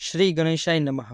શ્રી ગણેશાય નમઃ.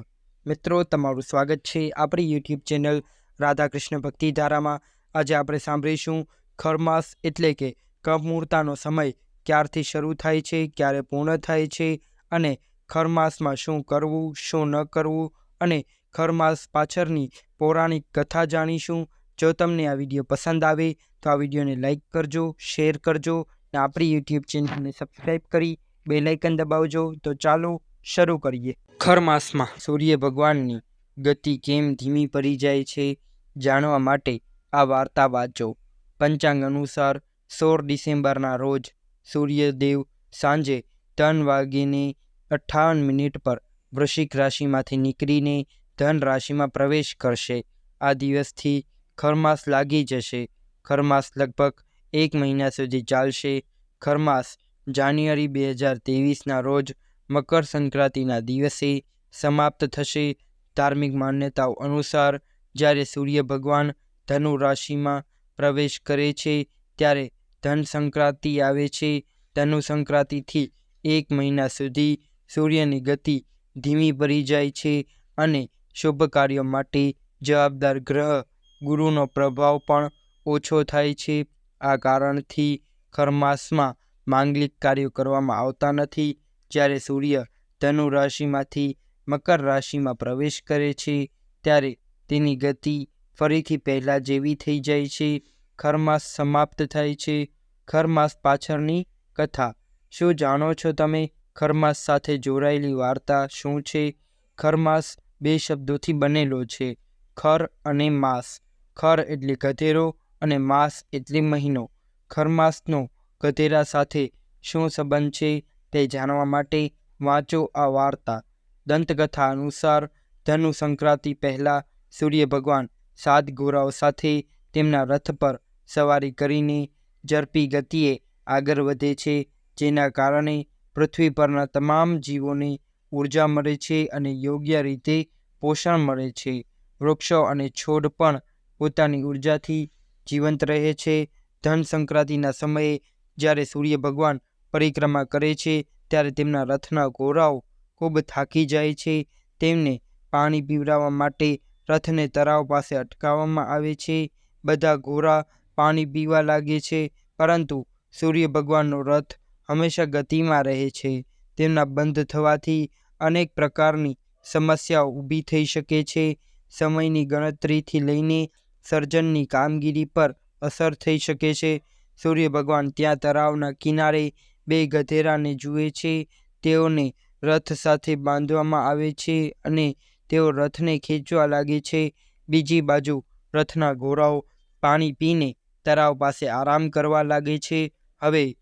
મિત્રો, તમારું સ્વાગત છે આપણી યુટ્યુબ ચેનલ રાધાકૃષ્ણ ભક્તિધારામાં આજે આપણે સાંભળીશું ખરમાસ એટલે કે કપમૂર્તાનો સમય ક્યારથી શરૂ થાય છે, ક્યારે પૂર્ણ થાય છે અને ખરમાસમાં શું કરવું, શું ન કરવું અને ખરમાસ પાછળની પૌરાણિક કથા જાણીશું. જો તમને આ વીડિયો પસંદ આવે તો આ વિડીયોને લાઇક કરજો, શેર કરજો અને આપણી યુટ્યુબ ચેનલને સબસ્ક્રાઈબ કરી બેલાઇકન દબાવજો. તો ચાલો શરૂ કરીએ. ખરમાસમાં સૂર્ય ભગવાનની ગતિ કેમ ધીમી પડી જાય છે જાણવા માટે આ વાર્તા વાંચો. પંચાંગ અનુસાર સોળ ડિસેમ્બરના રોજ સૂર્યદેવ સાંજે ત્રણ વાગીને અઠ્ઠાવન મિનિટ પર વૃશ્ચિક રાશિમાંથી નીકળીને ધન રાશિમાં પ્રવેશ કરશે. આ દિવસથી ખરમાસ લાગી જશે. ખરમાસ લગભગ એક મહિના સુધી ચાલશે. ખરમાસ જાન્યુઆરી બે હજાર ત્રેવીસના રોજ મકર સંક્રાંતિના દિવસે સમાપ્ત થશે. ધાર્મિક માન્યતાઓ અનુસાર જ્યારે સૂર્ય ભગવાન ધનુ રાશિમાં પ્રવેશ કરે છે, ત્યારે ધન સંક્રાંતિ આવે છે. ધનુ સંક્રાંતિથી એક મહિના સુધી સૂર્યની ગતિ ધીમી પડી જાય છે અને શુભ કાર્યો માટે જવાબદાર ગ્રહ ગુરુનો પ્રભાવ પણ ઓછો થાય છે. આ કારણથી ખરમાસમાં માંગલિક કાર્યો કરવામાં આવતા નથી. જ્યારે સૂર્ય ધનુ રાશિમાંથી મકર રાશિમાં પ્રવેશ કરે છે, ત્યારે તેની ગતિ ફરીથી પહેલાં જેવી થઈ જાય છે. ખરમાસ સમાપ્ત થાય છે. ખરમાસ પાછળની કથા. શું જાણો છો તમે ખરમાસ સાથે જોડાયેલી વાર્તા શું છે? ખરમાસ બે શબ્દોથી બનેલો છે. ખર અને માસ. ખર એટલે ગધેરો અને માસ એટલે મહિનો. ખરમાસનો ગધેરા સાથે શું સંબંધ છે? તે જાણવા માટે વાંચો આ વાર્તા. દંતકથા અનુસાર ધનુ સંક્રાંતિ પહેલાં સૂર્ય ભગવાન સાત ઘોરાઓ સાથે તેમના રથ પર સવારી કરીને ઝડપી ગતિએ આગળ વધે છે, જેના કારણે પૃથ્વી પરના તમામ જીવોને ઊર્જા મળે છે અને યોગ્ય રીતે પોષણ મળે છે. વૃક્ષો અને છોડ પણ પોતાની ઉર્જાથી જીવંત રહે છે. ધન સંક્રાંતિના સમયે જ્યારે સૂર્ય ભગવાન પરિક્રમા કરે છે, ત્યારે તેમના રથના ઘોડાઓ ખૂબ થાકી જાય છે. તેમને પાણી પીવડાવવા માટે રથને તળાવ પાસે અટકાવવામાં આવે છે. બધા ઘોડા પાણી પીવા લાગે છે, પરંતુ સૂર્ય ભગવાનનો રથ હંમેશા ગતિમાં રહે છે. તેમના બંધ થવાથી અનેક પ્રકારની સમસ્યાઓ ઊભી થઈ શકે છે. સમયની ગણતરીથી લઈને સર્જનની કામગીરી પર અસર થઈ શકે છે. સૂર્ય ભગવાન ત્યાં તળાવના કિનારે બે ગધેરાને જુએ છે, તેઓને રથ સાથે બાંધવામાં આવે છે અને તેઓ રથને ખેંચવા લાગે છે. બીજી બાજુ રથના ઘોડાઓ પાણી પીને તળાવ પાસે આરામ કરવા લાગે છે. હવે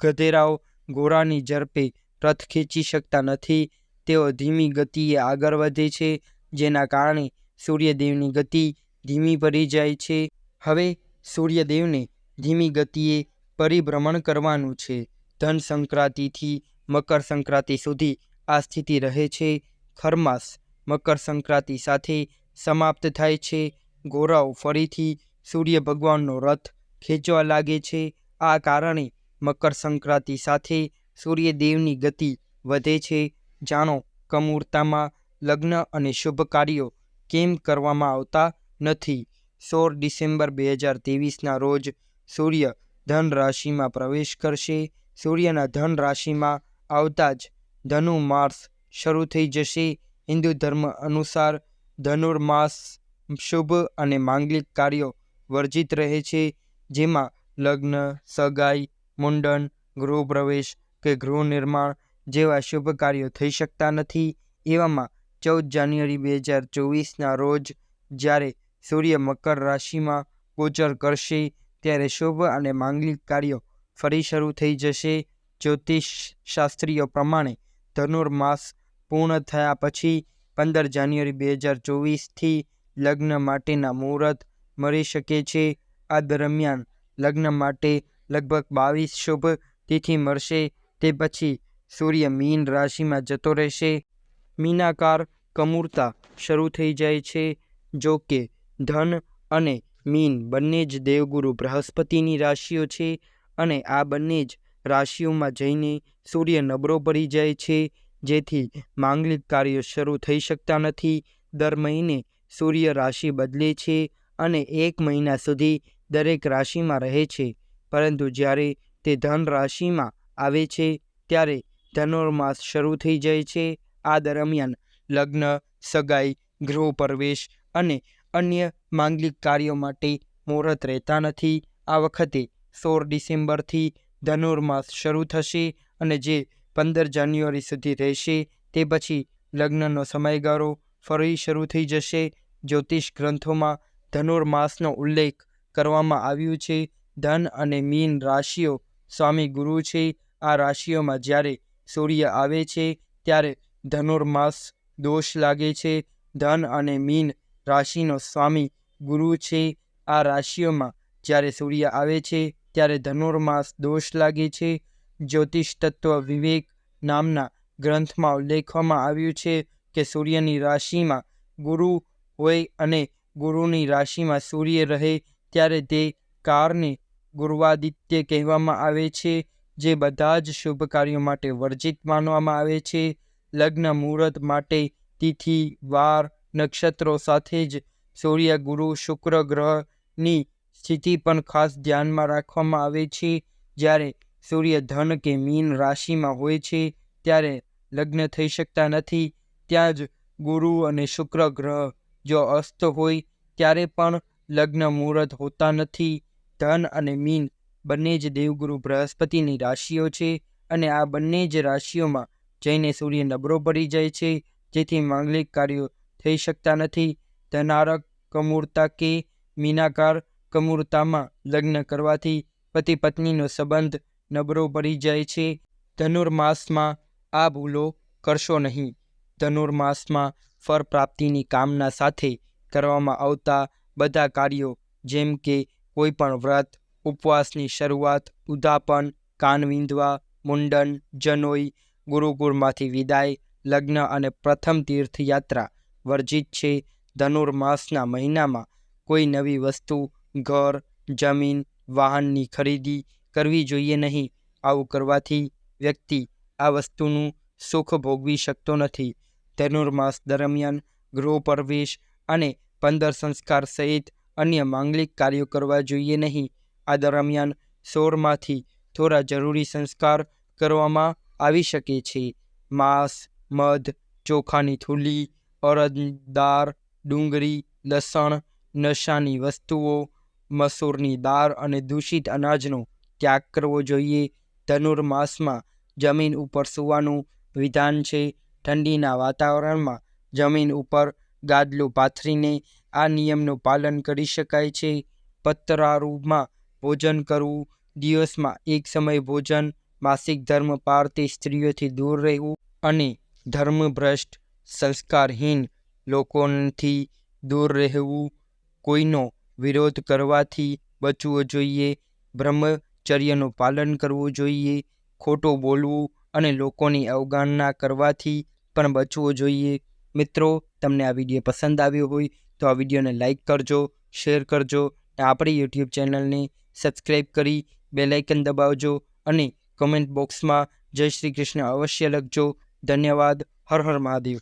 ગધેરાઓ ઘોડાની ઝડપે રથ ખેંચી શકતા નથી. તેઓ ધીમી ગતિએ આગળ વધે છે, જેના કારણે સૂર્યદેવની ગતિ ધીમી પડી જાય છે. હવે સૂર્યદેવને ધીમી ગતિએ પરિભ્રમણ કરવાનું છે. ધન સંક્રાંતિથી મકર સંક્રાંતિ સુધી આ સ્થિતિ રહે છે. ખરમાસ મકર સંક્રાંતિ સાથે સમાપ્ત થાય છે. ગોરાઓ ફરીથી સૂર્ય ભગવાનનો રથ ખેંચવા લાગે છે. આ કારણે મકર સંક્રાંતિ સાથે સૂર્યદેવની ગતિ વધે છે. જાણો, કમૂર્તામાં લગ્ન અને શુભ કાર્યો કેમ કરવામાં આવતા નથી? સોળ ડિસેમ્બર બે હજાર ત્રેવીસના રોજ સૂર્ય ધન રાશિમાં પ્રવેશ કરશે. સૂર્યના ધન રાશિમાં આવતા જ ધનુ માસ શરૂ થઈ જશે. હિન્દુ ધર્મ અનુસાર ધનુર્માસ શુભ અને માંગલિક કાર્યો વર્જિત રહે છે, જેમાં લગ્ન, સગાઈ, મુંડન, ગૃહપ્રવેશ કે ગૃહ નિર્માણ જેવા શુભ કાર્યો થઈ શકતા નથી. એવામાં ચૌદ જાન્યુઆરી બે હજાર ચોવીસના રોજ જ્યારે સૂર્ય મકર રાશિમાં ગોચર કરશે, ત્યારે શુભ અને માંગલિક કાર્યો ફરી શરૂ થઈ જશે. જ્યોતિષ શાસ્ત્રીઓ પ્રમાણે ધનુર્માસ પૂર્ણ થયા પછી પંદર જાન્યુઆરી બે હજાર ચોવીસથી લગ્ન માટેના મુહૂર્ત મળી શકે છે. આ દરમિયાન લગ્ન માટે લગભગ બાવીસ શુભ તિથિ મળશે. તે પછી સૂર્ય મીન રાશિમાં જતો રહેશે. મીનાકાર કમૂરતા શરૂ થઈ જાય છે. જો કે ધન અને મીન બંને જ દેવગુરુ બૃહસ્પતિની રાશિઓ છે. અને આ બંને જ રાશિઓમાં જઈને સૂર્ય નબળો પડી જાય છે. જેથી માંગલિક કાર્યો શરૂ થઈ શકતા નથી. દર મહિને સૂર્ય રાશિ બદલે છે અને એક મહિના સુધી દરેક રાશિમાં રહે છે. પરંતુ જ્યારે તે ધન રાશિમાં આવે છે, ત્યારે ધનુર્માસ શરૂ થઈ જાય છે. આ દરમિયાન લગ્ન, સગાઈ, ગૃહ પ્રવેશ અને અન્ય માંગલિક કાર્યો માટે મુહૂર્ત રહેતા નથી. આ વખતે સોળ ડિસેમ્બરથી ધનુર્માસ શરૂ થશે અને જે પંદર જાન્યુઆરી સુધી રહેશે, તે પછી લગ્નનો સમયગાળો ફરી શરૂ થઈ જશે. જ્યોતિષ ગ્રંથોમાં ધનુર્માસનો ઉલ્લેખ કરવામાં આવ્યું છે. ધન અને મીન રાશિઓ સ્વામી ગુરુ છે. આ રાશિઓમાં જ્યારે સૂર્ય આવે છે, ત્યારે ધનુર્માસ દોષ લાગે છે. ધન અને મીન રાશિનો સ્વામી ગુરુ છે. આ રાશિઓમાં જ્યારે સૂર્ય આવે છે ત્યારે ધનુર્માસ દોષ લાગે છે. જ્યોતિષ તત્વ વિવેક નામના ગ્રંથમાં ઉલ્લેખવામાં આવ્યું છે કે સૂર્યની રાશિમાં ગુરુ હોય અને ગુરુની રાશિમાં સૂર્ય રહે ત્યારે તે કારને ગુરુવાદિત્ય કહેવામાં આવે છે, જે બધા જ શુભ કાર્યો માટે વર્જિત માનવામાં આવે છે. લગ્ન મુહૂર્ત માટે તિથિ, વાર, નક્ષત્રો સાથે જ સૂર્ય ગુરુ શુક્ર ગ્રહની સ્થિતિ પણ ખાસ ધ્યાનમાં રાખવામાં આવે છે. જ્યારે સૂર્ય ધન કે મીન રાશિમાં હોય છે, ત્યારે લગ્ન થઈ શકતા નથી. ત્યાં જ ગુરુ અને શુક્ર ગ્રહ જો અસ્ત હોય, ત્યારે પણ લગ્ન મુહૂર્ત હોતા નથી. ધન અને મીન બંને જ દેવગુરુ બૃહસ્પતિની રાશિઓ છે અને આ બંને જ રાશિઓમાં જઈને સૂર્ય નબળો પડી જાય છે. જેથી માંગલિક કાર્યો થઈ શકતા નથી. ધનારક કમૂરતા કે મીનાકાર કમૂરતામાં લગ્ન કરવાથી પતિ પત્નીનો સંબંધ નબળો પડી જાય છે. ધનુર્માસમાં આ ભૂલો કરશો નહીં. ધનુર્માસમાં ફળ પ્રાપ્તિની કામના સાથે કરવામાં આવતા બધા કાર્યો, જેમ કે કોઈપણ વ્રત, ઉપવાસની શરૂઆત ઉદાપન કાન વિંધવા, મુંડન, જનોઈ, ગુરુકુળમાંથી વિદાય, લગ્ન અને પ્રથમ તીર્થયાત્રા વર્જિત છે. ધનુર્માસના મહિનામાં કોઈ નવી વસ્તુ ઘર, જમીન, વાહનની ખરીદી કરવી જોઈએ નહીં. આવું કરવાથી વ્યક્તિ આ વસ્તુનું સુખ ભોગવી શકતો નથી. ધનુર્માસ દરમિયાન ગૃહ પ્રવેશ અને પંદર સંસ્કાર સહિત અન્ય માંગલિક કાર્યો કરવા જોઈએ નહીં. આ દરમિયાન સોળમાંથી થોડા જરૂરી સંસ્કાર કરવામાં આવી શકે છે. માંસ, મધ, ચોખાની થૂલી દાળ ડુંગળી, લસણ, નશાની વસ્તુઓ મસૂરની દાળ અને દૂષિત અનાજનો ત્યાગ કરવો જોઈએ. ધનુર્માસમાં જમીન ઉપર સૂવાનું વિધાન છે. ઠંડીના વાતાવરણમાં જમીન ઉપર ગાદલું પાથરીને આ નિયમનું પાલન કરી શકાય છે. પતરારૂમાં ભોજન કરવું, દિવસમાં એક સમય ભોજન, માસિક ધર્મ પાળતી સ્ત્રીઓથી દૂર રહેવું અને ધર્મભ્રષ્ટ, સંસ્કારહીન લોકોથી દૂર રહેવું. કોઈનો વિરોધ કરવાથી બચવું જોઈએ. બ્રહ્મચર્યનું પાલન કરવું જોઈએ. ખોટું બોલવું અને લોકોની અવગણના કરવાથી પણ બચવું જોઈએ. મિત્રો, તમને આ વીડિયો પસંદ આવ્યો હોય તો આ વિડીયોને લાઈક કરજો, શેર કરજો અને આપણી યુટ્યુબ ચેનલને સબસ્ક્રાઈબ કરી બેલાઇકન દબાવજો અને કમેન્ટ બોક્સમાં જય શ્રી કૃષ્ણ અવશ્ય લખજો. ધન્યવાદ. હર હર મહાદેવ.